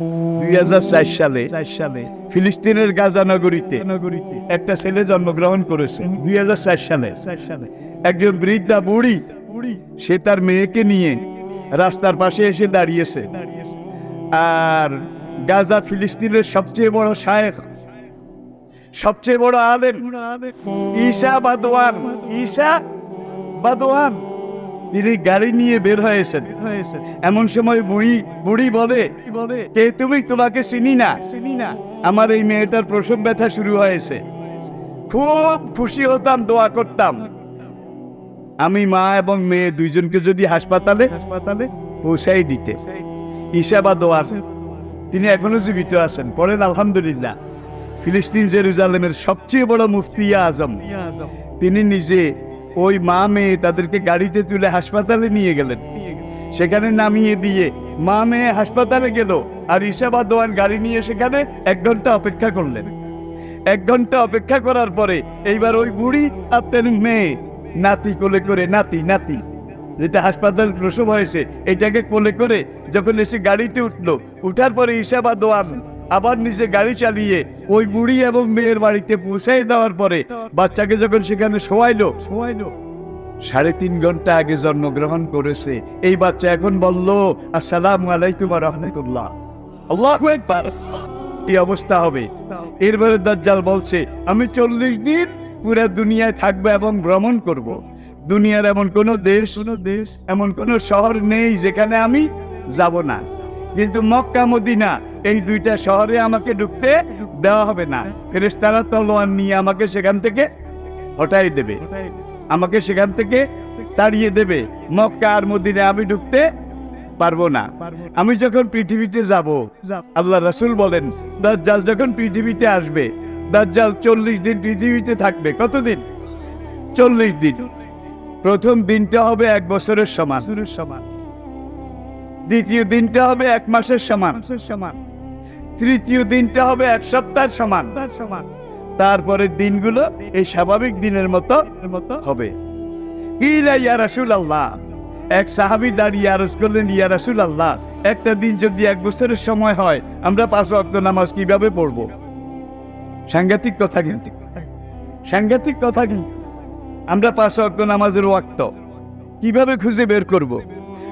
দুই হাজার চার সালে চার সালে ফিলিস্তিনের গাজা নগরীতে নগরীতে একটা ছেলে জন্মগ্রহণ করেছে। দুই হাজার চার সালে চার সালে। একজন বৃদ্ধা বুড়ি বুড়ি। সে তার মেয়েকে নিয়ে রাস্তার পাশে এসে দাঁড়িয়েছে। আর গাজা ফিলিস্তিনের সবচেয়ে বড় শায়েখ সবচেয়ে বড় আলেম। ঈশা বাদওয়ান। ঈশা বাদওয়ান। তিনি গাড়ি নিয়ে বের হয়েছেন এমন সময় বুড়ি বুড়ি বলে কে তুমি? তোমাকে চিনি না? চিনি না। আমার এই মেয়েটার প্রসব ব্যথা শুরু হয়েছে। খুব খুশি হতাম দোয়া করতাম। আমি মা এবং মেয়ে দুইজনকে যদি হাসপাতালে হাসপাতালে পৌঁছাই দিতে। ঈশা বা দোয়া তিনি এখনও জীবিত আছেন। পড়েন আলহামদুলিল্লাহ। ফিলিস্তিন জেরুজালেমের সবচেয়ে বড় মুফতি আজম। তিনি নিজে ওই মা মেয়ে তাদেরকে গাড়িতে তুলে হাসপাতালে নিয়ে গেলেন। সেখানে নামিয়ে দিয়ে মা মেয়ে হাসপাতালে গেল আর ঈশাবা দোয়ান গাড়ি নিয়ে সেখানে এক ঘণ্টা অপেক্ষা করলেন। এক ঘণ্টা অপেক্ষা করার পরে এইবার ওই বুড়ি আর তার মেয়ে, নাতি কোলে করে, নাতি নাতি, যেটা হাসপাতাল প্রসব হয়েছে, এটাকে কোলে করে যখন এসে গাড়িতে উঠল, উঠার পরে ঈশাবা দোয়ান আবার নিজে গাড়ি চালিয়ে ওই বুড়ি এবং মেয়ের বাড়িতে পৌঁছাই দেওয়ার পরে বাচ্চাকে যখন সেখানে শোয়াইলো শোয়াইলো। সাড়ে তিন ঘণ্টা আগে জন্মগ্রহণ করেছে। এই বাচ্চা এখন বলল, আসসালাম আলাইকুম রহমতুল্লাহ। আল্লাহ একবার কি অবস্থা হবে? এরপরে দাজ্জাল বলছে, আমি চল্লিশ দিন পুরো দুনিয়ায় থাকব এবং ভ্রমণ করব। দুনিয়ার এমন কোনো দেশ কোনো দেশ, এমন কোনো শহর নেই যেখানে আমি যাব না। কিন্তু মক্কা, মদিনা এই দুইটা শহরে আমাকে ঢুকতে দেওয়া হবে না। ফেরেশতারা তলোয়ার নিয়ে আমাকে সেখান থেকে হটাই দেবে। আমাকে সেখান থেকে তাড়িয়ে দেবে। মক্কা আর মদিনে আমি ঢুকতে পারব না। আমি যখন পৃথিবীতে যাব আল্লাহ রাসূল বলেন, দাজ্জাল যখন পৃথিবীতে আসবে, দাজ্জাল চল্লিশ দিন পৃথিবীতে থাকবে। কতদিন? চল্লিশ দিন। প্রথম দিনটা হবে এক বছরের সমান। সমান দ্বিতীয় দিনটা হবে এক মাসের সমান সমান। তৃতীয় দিনটা হবে এক সপ্তাহের সমান। সমান তারপরের দিনগুলো এই স্বাভাবিক দিনের মতো মতো হবে। ইলা ইয়া এক দাঁড়িয়ে আরজ করলেন, ইয়া একটা দিন যদি এক বছরের সময় হয়, আমরা পাঁচ ওয়াক্ত নামাজ কীভাবে পড়ব? সাংঘাতিক কথা কিন্তু। সাংঘাতিক কথা কিন্তু। আমরা পাঁচ ওয়াক্ত নামাজের ওয়াক্ত। কীভাবে খুঁজে বের করব।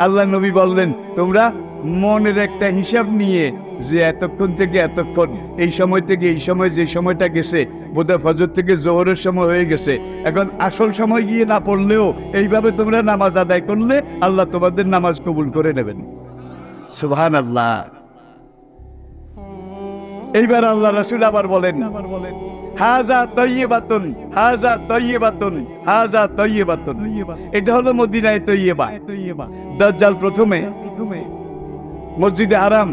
আল্লাহ নবী বললেন, তোমরা মনের একটা হিসাব নিয়ে যে এতক্ষণ থেকে এতক্ষণ এই সময় থেকে এই সময় যে সময়টা গেছে বোধহয় ফজর থেকে জোহরের সময় হয়ে গেছে। এখন আসল সময় গিয়ে না পড়লেও এইভাবে তোমরা নামাজ আদায় করলে আল্লাহ তোমাদের নামাজ কবুল করে নেবেন। সুবহান আল্লাহ এইবার আল্লাহ রাসূল আবার বলেন আবার বলেন হাজা তৈয়বাতুন হাজা তৈয়বাতুন হাজা তৈয়বাতুন। এটা হলো মদিনায় তৈয়বা। দাজ্জাল প্রথমে প্রথমে মসজিদে আরাম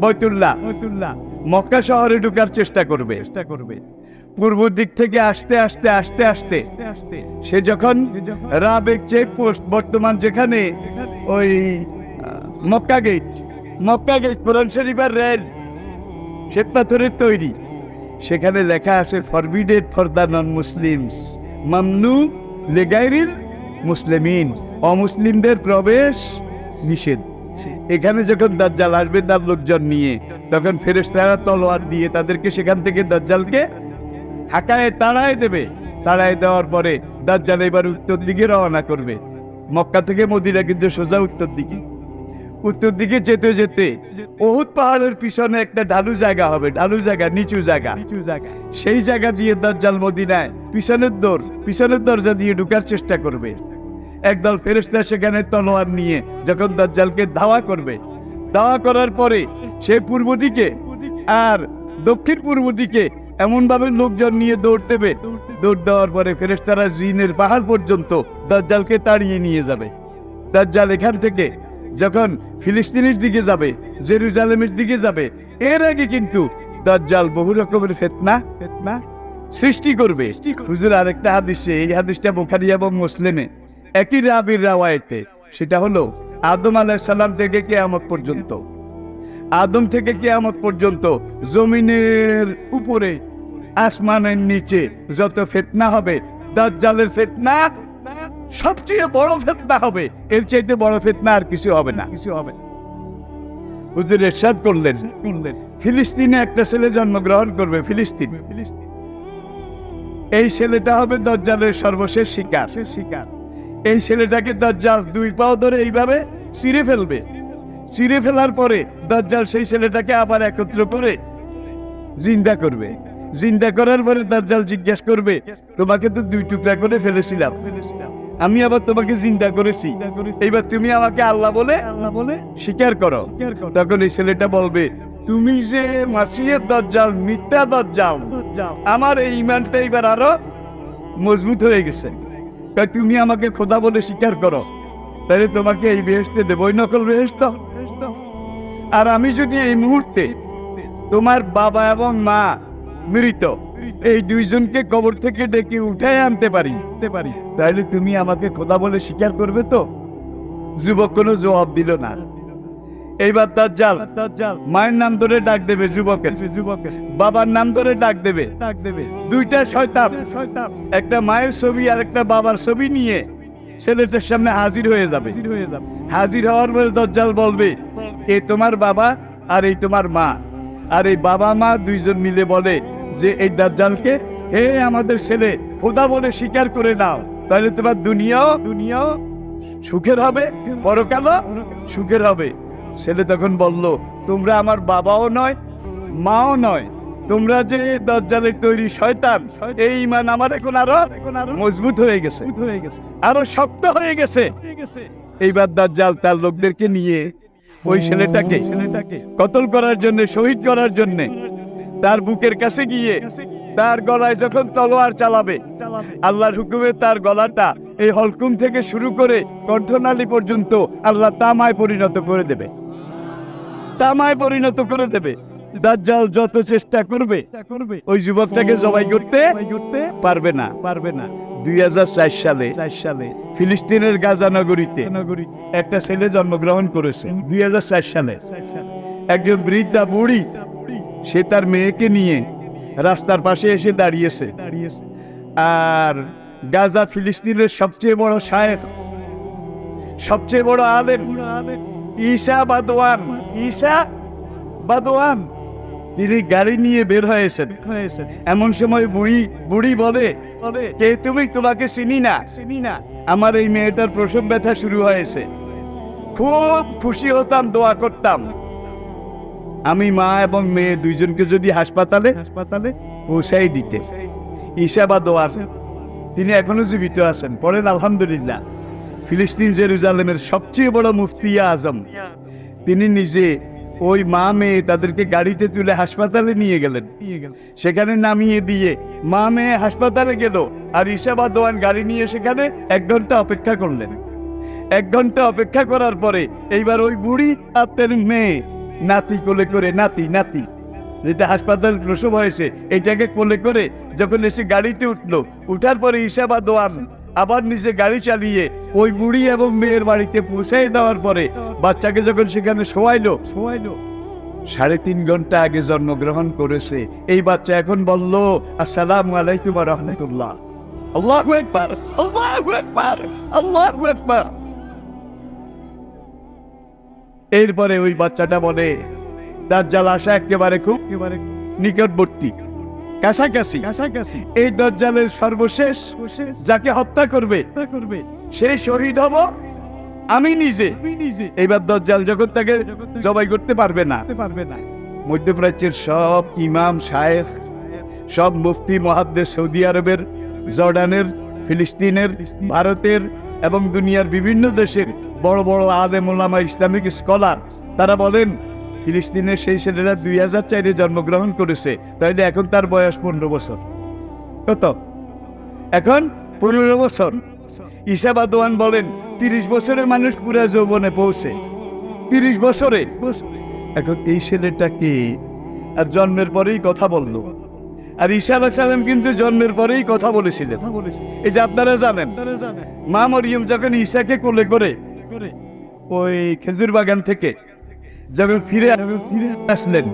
বৈতুল্লাহ। মক্কা শহরে ঢুকার চেষ্টা করবে। চেষ্টা করবে। পূর্ব দিক থেকে আসতে আসতে আসতে আসতে। সে যখন রাবেক চেক পোস্ট বর্তমান যেখানে ওই Mecca gate. Mecca gate Quran শরীফের রেল। শ্বেত পাথরের তৈরি। সেখানে লেখা আছে forbidden for the non Muslims মামনু লেগাইরিল মুসলিমিন। অমুসলিমদের প্রবেশ নিষেধ। এখানে যখন দাজ্জাল আসবে তার লোকজন নিয়ে, তখন ফেরেশতারা তলোয়ার দিয়ে তাদেরকে সেখান থেকে দাজ্জালকে হাঁকায় তাড়ায় দেবে। তাড়ায় দেওয়ার পরে দাজ্জাল এবার উত্তর দিকে রওনা করবে। মক্কা থেকে মদিনা কিন্তু সোজা উত্তর দিকে। উত্তর দিকে যেতে যেতে বহুত পাহাড়ের পিছনে একটা ঢালু জায়গা হবে। ঢালু জায়গা নিচু জায়গা নিচু জায়গা। সেই জায়গা দিয়ে দাজ্জাল মদিনায় পিছনের দর পিছনের দরজা দিয়ে ঢুকার চেষ্টা করবে। একদল ফেরেশতা সেখানে তলোয়ার নিয়ে যখন দাজ্জালকে ধাওয়া করবে ধাওয়া করার পরে সে পূর্ব দিকে আর দক্ষিণ পূর্ব দিকে এমন ভাবে লোকজন নিয়ে দৌড় দেবে। দৌড় দেওয়ার পরে ফেরেশতারা জিনের পাহাড় পর্যন্ত দাজ্জালকে তাড়িয়ে নিয়ে যাবে। দাজ্জাল এখান থেকে যখন ফিলিস্তিনের দিকে যাবে, জেরুজালেমের দিকে যাবে, এর আগে কিন্তু দাজ্জাল বহু রকমের ফেতনা ফেতনা সৃষ্টি করবে। হুজুর, আরেকটা হাদিসে, এই হাদিসটা বুখারী এবং মুসলিমে। একই রাবির রাওয়ায়েতে, সেটা হলো আদম আলাইহিস সালাম থেকে কিয়ামত পর্যন্ত। আদম থেকে কিয়ামত পর্যন্ত জমিনের উপরে, আসমানের নিচে যত ফেতনা হবে, দাজ্জালের ফেতনা সবচেয়ে বড় ফেতনা হবে। এর চাইতে বড় ফেতনা আর কিছু হবে না। কিছু হবে না। হুজুর এরশাদ করলেন করলেন। ফিলিস্তিনে একটা ছেলে জন্মগ্রহণ করবে, ফিলিস্তিন। এই ছেলেটা হবে দজ্জালের সর্বশেষ শিকার। শিকার এই ছেলেটাকে দাজ্জাল দুই পাও ধরে এইভাবে চিরে ফেলবে। চিরে ফেলার পরে দজ্জাল সেই ছেলেটাকে আবার একত্র করে জিন্দা করবে। জিন্দা করার পরে দজ্জাল জিজ্ঞেস করবে, তোমাকে তো দুই টুকরা করে ফেলেছিলাম। আমি আবার তোমাকে জিন্দা করেছি। এইবার তুমি আমাকে আল্লাহ বলে আল্লাহ বলে স্বীকার করো। তখন এই ছেলেটা বলবে, তুমি যে মাসিয়ের দজ্জাল, মিথ্যা দজ্জাল, আমার এই ইমানটা এবার আরও মজবুত হয়ে গেছে। তুমি আমাকে খোদা বলে স্বীকার করো। তাহলে তোমাকে এই বেহেস্তে দেবই নকল বেহেস্ত আর আমি যদি এই মুহূর্তে তোমার বাবা এবং মা মৃত, এই দুইজনকে কবর থেকে ডেকে উঠে আনতে পারি পারি, তাহলে তুমি আমাকে খোদা বলে স্বীকার করবে তো? যুবক কোনো জবাব দিল না। এইবার দাজ্জাল, মায়ের নাম ধরে ডাক দেবে যুবকের। যুবকের বাবার নাম ধরে ডাক দেবে। ডাক দেবে দুইটা শয়তান শয়তান একটা মায়ের ছবি আর একটা বাবার ছবি নিয়ে ছেলেটার সামনে হাজির হয়ে যাবে হয়ে যাবে। হাজির হওয়ার পরে দজ্জাল বলবে, এ তোমার বাবা আর এই তোমার মা। আর এই বাবা মা দুইজন মিলে বলে যে, এই দাজ্জালকে হে আমাদের ছেলে, খোদা বলে স্বীকার করে নাও। তাহলে তোমার দুনিয়াও দুনিয়াও সুখের হবে, পরকালও সুখের হবে। ছেলে তখন বলল, তোমরা আমার বাবাও নয়, মাও নয়। তোমরা যে দজ্জালের তৈরি শয়তান, এই ইমান আমার এখন আরও মজবুত হয়ে গেছে হয়ে গেছে আরও শক্ত হয়ে গেছে। এইবার দাজ্জাল তার লোকদেরকে নিয়ে ওই ছেলেটাকে ছেলেটাকে কতল করার জন্য, শহীদ করার জন্য তার বুকের কাছে গিয়ে তার গলায় যখন তলোয়ার চালাবে, আল্লাহর হুকুমে তার গলাটা এই হলকুম থেকে শুরু করে কণ্ঠনালী পর্যন্ত আল্লাহ তামায় পরিণত করে দেবে। তামায় পরিণত করে দেবে। দাজ্জাল যত চেষ্টা করবে, ওই যুবকটাকে জবাই করতে পারবে না। পারবে না দুই হাজার চার সালে সালে ফিলিস্তিনের গাজা নগরীতে একটা ছেলে জন্মগ্রহণ করেছে। দুই হাজার চার সালে একজন বৃদ্ধা বুড়ি, সে তার মেয়েকে নিয়ে রাস্তার পাশে এসে দাঁড়িয়েছে দাঁড়িয়েছে। আর গাজা ফিলিস্তিনের সবচেয়ে বড় শায়েখ, সবচেয়ে বড় আলেম ঈশা বাদওয়ান ঈশা বাদওয়ান। তিনি গাড়ি নিয়ে বের হয়েছেন হয়েছেন এমন সময় বুড়ি বুড়ি বলে কে তুমি? তোমাকে চিনি না? চিনি না। আমার এই মেয়েটার প্রসব ব্যথা শুরু হয়েছে। খুব খুশি হতাম দোয়া করতাম। আমি মা এবং মেয়ে দুইজনকে যদি হাসপাতালে হাসপাতালে পৌঁছাই দিতে। ঈশা বা দোয়ার তিনি এখনও জীবিত আছেন পড়েন আলহামদুলিল্লাহ। ফিলিস্তিন জেরুজালেমের সবচেয়ে বড় মুফতি আজম। তিনি নিজে ওই মা মেয়ে তাদেরকে গাড়িতে তুলে হাসপাতালে নিয়ে গেলেন। সেখানে নামিয়ে দিয়ে মা মেয়ে হাসপাতালে গেল আর ঈশাবা দোয়ান গাড়ি নিয়ে সেখানে এক ঘণ্টা অপেক্ষা করলেন। এক ঘণ্টা অপেক্ষা করার পরে এইবার ওই বুড়ি আর তার মেয়ে নাতি কোলে করে নাতি নাতি। যেটা হাসপাতাল প্রসব হয়েছে এটাকে কোলে করে যখন এসে গাড়িতে উঠল উঠার পরে ঈশাবা দোয়ান আবার নিজে গাড়ি চালিয়ে ওই বুড়ি এবং মেয়ের বাড়িতে পৌঁছাই দেওয়ার পরে বাচ্চাকে যখন সেখানে শোয়াইলো শোয়াইলো। সাড়ে তিন ঘণ্টা আগে জন্মগ্রহণ করেছে। এই বাচ্চা এখন বলল, আসসালাম আলাইকুম রহমতুল্লাহ। আল্লাহ একবার আল্লাহ একবার আল্লাহ একবার এরপরে ওই বাচ্চাটা বলে, দাজ্জাল আসা একেবারে খুব নিকটবর্তী। কাছাকাছি। কাছাকাছি। এই দজ্জালের সর্বশেষ যাকে হত্যা করবে করবে। সে শহীদ হব আমি নিজে। এইবার দজ্জাল যখন তাকে জবাই করতে পারবে না। পারবে না। মধ্যপ্রাচ্যের সব ইমাম শায়েখ সব মুফতি মহাদ্দেশ সৌদি আরবের জর্ডানের ফিলিস্তিনের ভারতের এবং দুনিয়ার বিভিন্ন দেশের বড় বড় আলেম ওলামা ইসলামিক স্কলার তারা বলেন ফিলিস্তিনের সেই ছেলেরা দুই হাজার চারে জন্মগ্রহণ করেছে তাইলে এখন তার বয়স পনেরো বছর। কত? এখন পনেরো বছর। ঈশা বাদওয়ান বলেন তিরিশ বছরের মানুষ পুরা যৌবনে পৌঁছে। তিরিশ বছরে। এখন এই ছেলেটাকে আর জন্মের পরেই কথা বলল। আর ঈশা আলাহ সালাম কিন্তু জন্মের পরেই কথা বলেছিলেন। এই যে আপনারা জানেন মা মরিয়ম যখন ঈশাকে কোলে করে ওই খেজুর বাগান থেকে যখন ফিরে ফিরে আসলেন।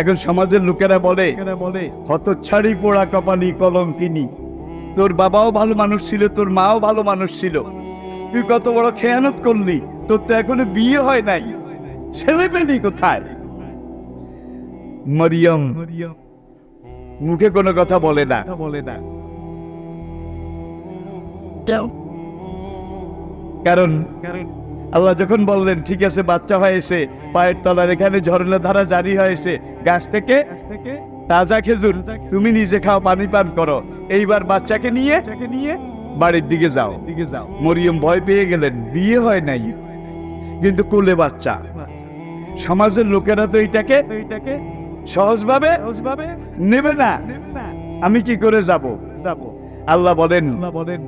এখন সমাজের লোকেরা বলে, হতচ্ছাড়ি পোড়া কপালি কলম কিনি তোর বাবাও ভালো মানুষ ছিল, তোর মাও ভালো মানুষ ছিল। তুই কত বড় খেয়ানত করলি, তোর তো এখনও বিয়ে হয় নাই। ছেলে পেলি কোথায়? মরিয়ম মুখে কোনো কথা বলে না। বলে না কারণ কারণ আল্লাহ যখন বললেন ঠিক আছে বাচ্চা হয়েছে পায়ের তলার এখানে ঝর্ণা ধারা জারি হয়েছে গাছ থেকে তাজা খেজুর তুমি নিজে খাও পানি পান করো। এইবার বাচ্চাকে নিয়ে নিয়ে বাড়ির দিকে যাও। দিকে যাও মরিয়ম ভয় পেয়ে গেলেন বিয়ে হয় নাই। কিন্তু কোলে বাচ্চা। সমাজের লোকেরা তো এইটাকে এইটাকে সহজভাবে সহজভাবে নেবে না। আমি কি করে যাব? যাব আল্লাহ বলেন বলেন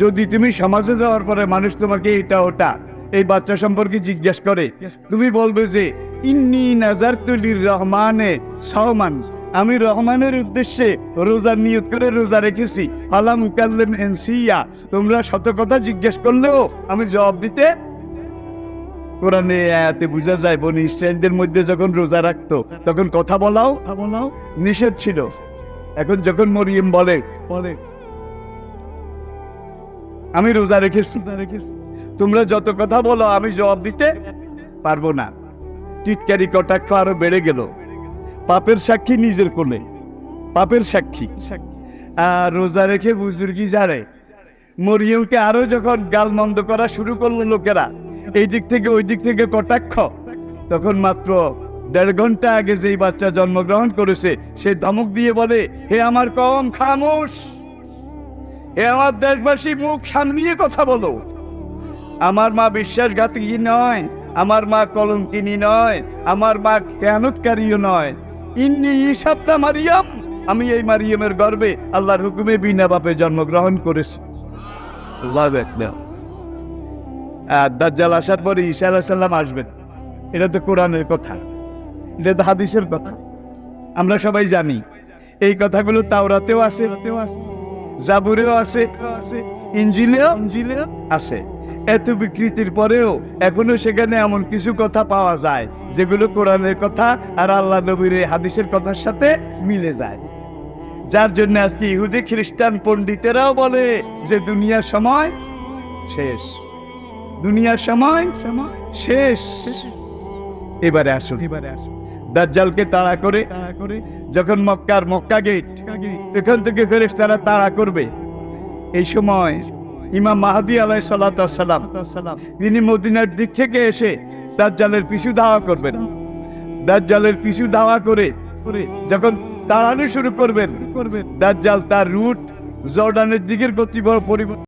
যদি তুমি সমাজে যাওয়ার পরে মানুষ তোমাকে এটা ওটা এই বাচ্চা সম্পর্কে জিজ্ঞেস করে, তুমি বলবে যে, ইন্নি নাজার তুলির রহমানে সহমান আমি রহমানের উদ্দেশ্যে রোজার নিয়ত করে রোজা রেখেছি। আলাম এনসিয়া। তোমরা শত কথা জিজ্ঞেস করলেও আমি জবাব দিতে কোরআনে বোঝা যায়, বনি ইসরায়েলদের মধ্যে যখন রোজা রাখতো, তখন কথা বলাও বলাও নিষেধ ছিল। এখন যখন মরিয়ম বলে বলে আমি রোজা রেখেছি রেখেছি তোমরা যত কথা বলো, আমি জবাব দিতে পারব না। টিটকারি কটাক্ষ আরও বেড়ে গেল। পাপের সাক্ষী নিজের কোলে। পাপের সাক্ষী। আর রোজা রেখে বুজুর্গি জানে মরিয়মকে আরও যখন গাল মন্দ করা শুরু করল লোকেরা, এই দিক থেকে ওই দিক থেকে কটাক্ষ, তখন মাত্র দেড় ঘণ্টা আগে যেই বাচ্চা জন্মগ্রহণ করেছে, সে ধমক দিয়ে বলে, হে আমার কম খামোশ! হে আমার দেশবাসী, মুখ সামলিয়ে কথা বলো। আমার মা বিশ্বাসঘাতী নয় আমার মা কলঙ্কিনী নয় আমার মা কেয়ানতকারীও নয়। ইন্নি ইসাবটা মারিয়াম আমি এই মারিয়ামের গর্বে আল্লাহর হুকুমে বিনা বাপে জন্মগ্রহণ করেছি। আল্লাহু। আর দাজ্জাল আসার পরে ঈসা আলাহ সাল্লাম আসবেন। এটা তো কোরআনের কথা এটা তো হাদিসের কথা। আমরা সবাই জানি এই কথাগুলো তাওরাতেও আছে আছে জাবুরেও আছে ইঞ্জিলেও ইঞ্জিলেও আছে এত বিকৃতির পরেও এখনও সেখানে এমন কিছু কথা পাওয়া যায়, যেগুলো কোরআনের কথা আর আল্লাহ নবীর হাদিসের কথার সাথে মিলে যায়। যার জন্য আজকে ইহুদি খ্রিস্টান পণ্ডিতেরাও বলে যে দুনিয়ার সময় শেষ। দুনিয়ার সময় সময় শেষ। এবারে আসুন। এবারে আসুন দাজ্জালকে তাড়া করে, যখন মক্কার মক্কা গেট এখান থেকে ফেরেস তারা তাড়া করবে। এই সময় ইমাম মাহাদি আলাই সাল্লাম তিনি মদিনার দিক থেকে এসে দাজ্জালের পিছু ধাওয়া করবেন। দাজ্জালের পিছু ধাওয়া করে করে যখন তাড়ানো শুরু করবেন করবেন, দাজ্জাল তার রুট জর্ডানের দিকের গতি পরিবর্তন